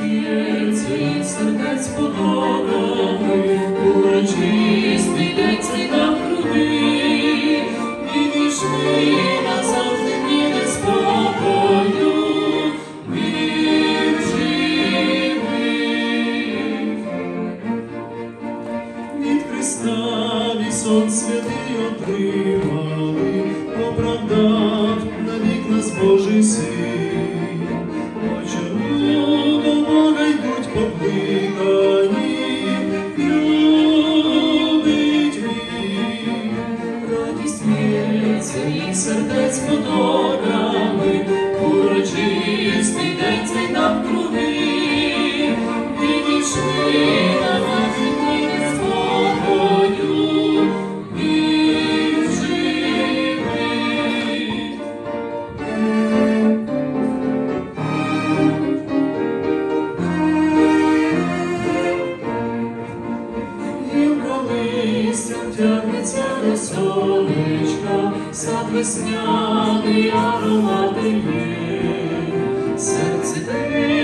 серці, сердець подобами, урочистий день цвіта груди, відійшли назавжди міри спокою, мир. Від Христа вісон святий отримали, оправдав на вік нас Божий син. І сердець моторами, урочистий день цей навкруги, відійшли листям тягнеться до сонечка, сад весняний аромати є. Серце те,